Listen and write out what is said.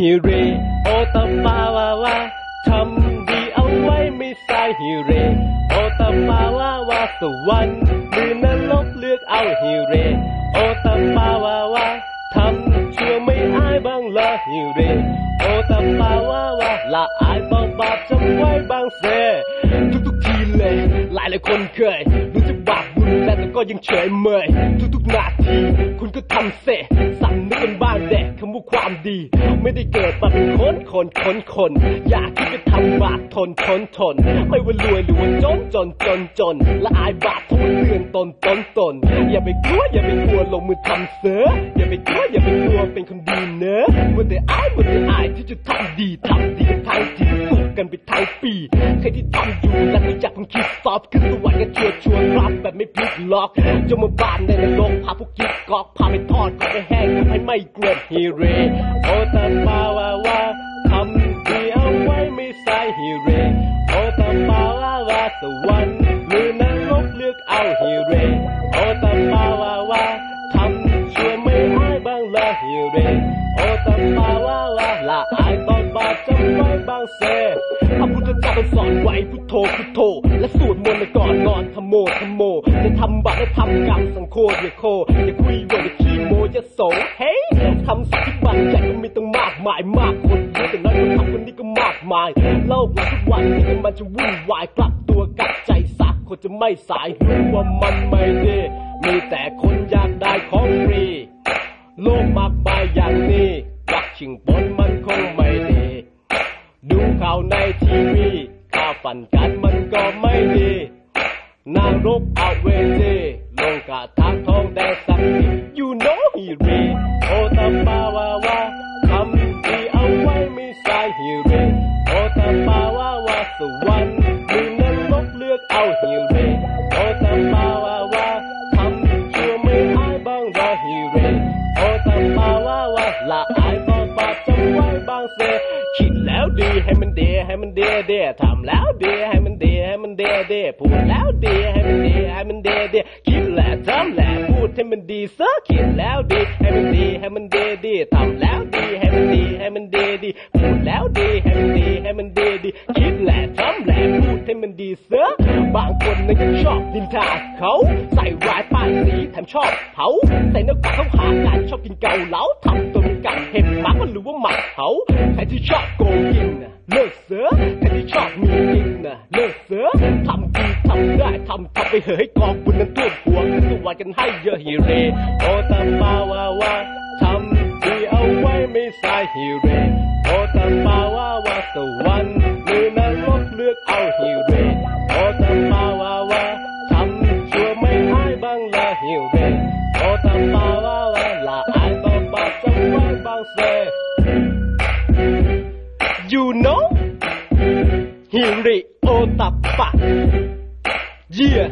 ฮิเรโอตาปาวาวาทำดีเอาไว้ไม่สายฮิเรโอตาปาวาวาสวรรค์หรือนรกเลือกเอาฮิเรโอตาปาวาวาทำชั่วไม่อายบ้างละฮิเรโอตาปาวาวาละอายบางบาปจำไว้บางเสทุกๆทีเลย หลายหลายคนเคย ก็ยังเฉยเมยทุกๆนาทีคุณก็ทำเสสำนึกกันบ้างแดกคำว่าความดี ไม่ได้เกิดมาเป็นคนคนคนคนอยากที่จะทำบาปทนทนทน ไม่ว่ารวยหรือว่าจนจนจนจนและอายบาปโทษเตือนตนตนตน อย่าไปกลัวอย่าไปกลัวลงมือทำเสืออย่าไปกลัวอย่าไปกลัวเป็นคนดีเนอะมัวแต่อายมัวแต่อายที่จะทำดีทำดีกันทั้งทีสุขกันไปทั้งปีใครที่ทำอยู่และไม่อยากเพิ่งคิดสอบขึ้นสวรรค์ก็ชัวร์ชัว แบบไม่พลิกล็อกจะมาบานในนรกพาพวกกิ๊กกอกพาไปทอดก็ไปแห้งทำให้ไม่เกลียดฮีเรโอตาปาวาวาทำดีเอาไว้ไม่ใสายฮีเรโอตาปาวาวาสวรรค์หรือนรกเลือกเอาฮีเรโอตาปาวาวาทำชั่วไม่อายบ้างละฮีเรโอตาปาวาวาละอายตอน บาปจำไว้บางเสพระพุทธเจ้าท่านสอนไว้พุทโธพุทโธ และสวดมนต์ในก่อนนอนธโมธโมในทำบาปและทำกรรมสังโคอย่าโคอย่าคุยบ่นอย่าขี้โมอย่าโสเฮ้ยทำสิ่งที่บางใหญ่ก็มีตั้งมากมายมากคนเยอะแต่น้อยคนทำคนนี้ก็มากมายโลกเราทุกวันนี้มันจะวุ่นวายกลับตัวกลับใจสักคนจะไม่สายรู้ว่ามันไม่ดีมีแต่คนอยากได้ของฟรีโลกมากมายอย่างนี้รักชิงปน ฟันกันมันก็ไม่ดีนางรบเอาเวทีลงกะทางทองแดงสักที you know he re โอตาปาวาวาทำดีเอาไว้ไม่สาย he re โอตาปาวาวาสวร มันดีให้มันเดีเดีทำแล้วเดีให้มันเดีให้มันเดีเดีพูดแล้วเดีให้มันเดีให้มันเดีเดีคิดแล้วทำแล้วพูดให้มันดีซะคิดแล้วดีให้มันดีให้มันดีดีทำแล้วดีให้มันดีให้มันดีดีพูดแล้วดีให้มันดีให้มันดีดีคิดแล้วทำแล้วพูดให้มันดีซะบางคนนั้นก็ชอบดินทาเขาใส่ร้ายป้ายสีแถมชอบเผาใส่หน้ากากเขาหากันชอบกินเกาเหลาทำตัวเป็นกับเห็บหมักมันหรือว่าหมักเผาใครที่ชอบโกงกินน่ะ เลิกเสือใครที่ชอบมีกินน่ะเลิกเสือทำดีทำได้ทำทำไปเหอให้กองบุญนั้นท่วมหัวกันสวัสกันให้เยอะฮิเรโอตาปาวาวาทำดีเอาไว้ไม่สายฮิเรโอตาปาวาวาสวรรค์หรือนรกเลือกเอาฮิเรโอตาปาวาวาทำชั่วไม่อายบ้างละฮิเรโอตาปาวาวาละอายบ้างบาปจำไว้บางเส you know ฮิริโอตับปะ yeah